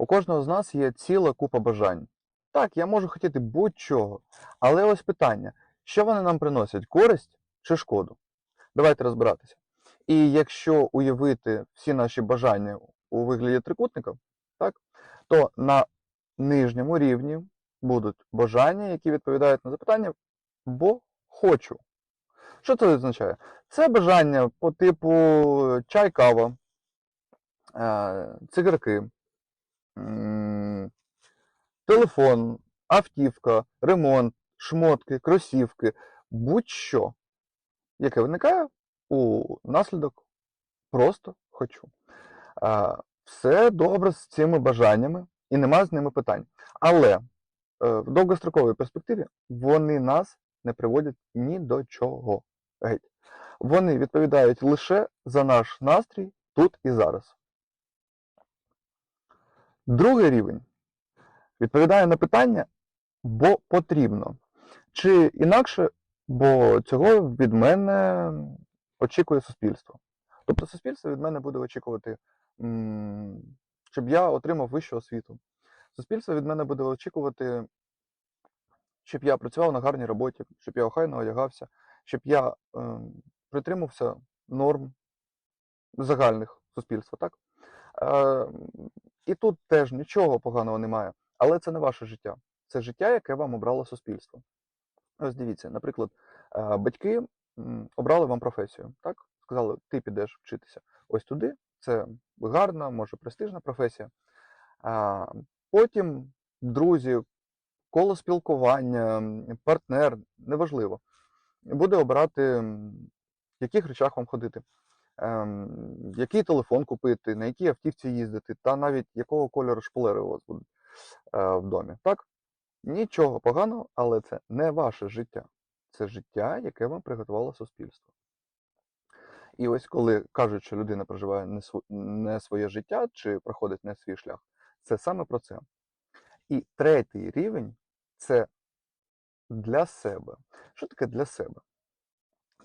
У кожного з нас є ціла купа бажань. Так, я можу хотіти будь-чого, але ось питання: що вони нам приносять користь чи шкоду? Давайте розбиратися. І якщо уявити всі наші бажання у вигляді трикутника, так, то на нижньому рівні будуть бажання, які відповідають на запитання бо хочу. Що це означає? Це бажання по типу чай, кава, е, цигарки, телефон, автівка, ремонт, шмотки, кросівки, будь-що, яке виникає у наслідок просто хочу. Все добре з цими бажаннями і нема з ними питань. Але е, в довгостроковій перспективі вони нас не приводять ні до чого. Геть. Вони відповідають лише за наш настрій тут і зараз. Другий рівень відповідає на питання, бо потрібно. Чи інакше, бо цього від мене очікує суспільство. Тобто суспільство від мене буде очікувати, щоб я отримав вищу освіту. Суспільство від мене буде очікувати, щоб я працював на гарній роботі, щоб я охайно одягався, щоб я ем, притримався норм загальних суспільства, так? Е, і тут теж нічого поганого немає, але це не ваше життя. Це життя, яке вам обрало суспільство. Ось дивіться, наприклад, е, батьки обрали вам професію, так? Сказали, ти підеш вчитися ось туди, це гарна, може престижна професія. Потім друзі, коло спілкування, партнер, неважливо, буде обирати, в яких речах вам ходити, який телефон купити, на якій автівці їздити, та навіть якого кольору шпалери у вас будуть е, в домі. Так? Нічого поганого, але це не ваше життя. Це життя, яке вам приготувало суспільство. І ось коли кажуть, що людина проживає не, св- не своє життя чи проходить не свій шлях, це саме про це. І третій рівень це для себе. Що таке для себе?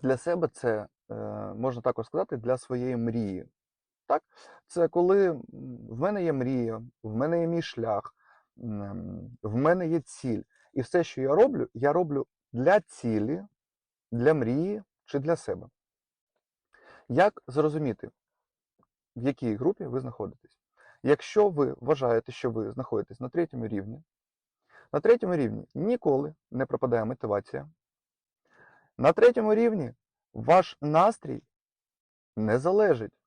Для себе це, можна також сказати, для своєї мрії. Так? Це коли в мене є мрія, в мене є мій шлях, в мене є ціль. І все, що я роблю, я роблю для цілі, для мрії чи для себе. Як зрозуміти, в якій групі ви знаходитесь? Якщо ви вважаєте, що ви знаходитесь на третьому рівні, на третьому рівні ніколи не пропадає мотивація. На третьому рівні ваш настрій не залежить